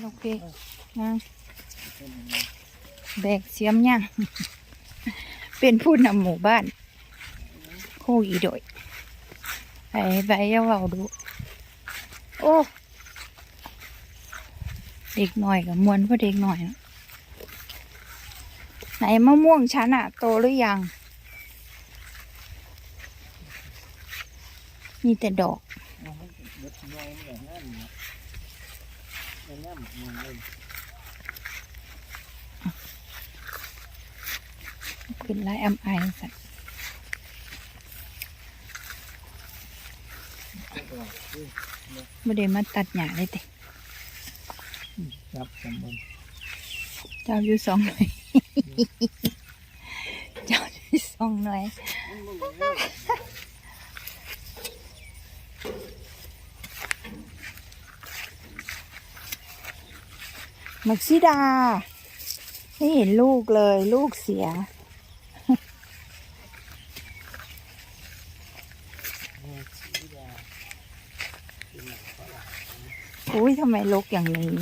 ลูกพี่นะแบกเสียมย่างเป็นผู้นำหมู่บ้านคู่อีโดยไปไปย่าเว้าดู โอ้เด็กหน่อยกับมวนเพราะเด็กหน่อยนะไหนมะม่วงฉันอะโตหรือยัง มีแต่ดอก ขึ้นไล่อำไอสัตว์ไม่ได้มาตัดหญ้าเลยติครับสมบูรณ์เจ้าอยู่สองหน่วยเจ้าอยู่สองหน่วย มักซิดา ไม่เห็นลูกเลย ลูกเสีย อุ้ยทำไมลกอย่างนี้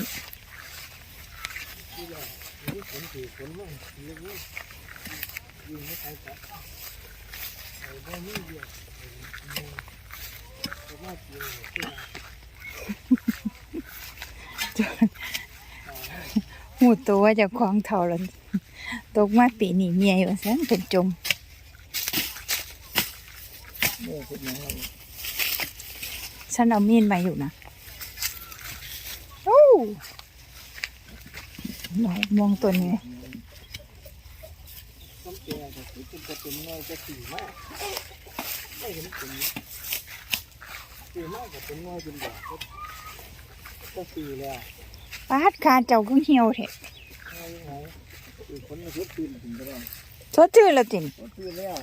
ฝน หูตัวว่าจะคล้องเท่าแล้วตกมาปีนี้เมียอยู่ซันเป็นจมฉันเอามีดมาอยู่นะโอ้ดอกมองตัวนี้น้ำแก่ก็คือเป็นจะเป็นน้อยจะสีมากไม่เห็นเป็นสีมากก็เป็นน้อยเป็นแบบก็สีแล้ว ปาดคาเจ้าก็เหี่ยวเถอะเอายังไงอีกคนมาชุดตีนถึงไปแล้วสดชื่อแล้วจินชุดตีนแล้ว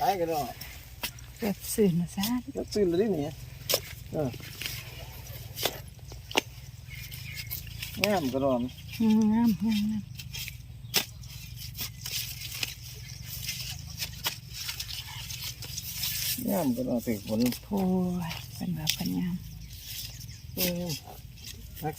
ตายกันแล้วเกิดสื่อนะซะชุดตีนเลยนี่เอองามกระดอนงามงามงามงามกระดอนถึงผลโอ้ยเป็นแบบเป็นงามนัก สม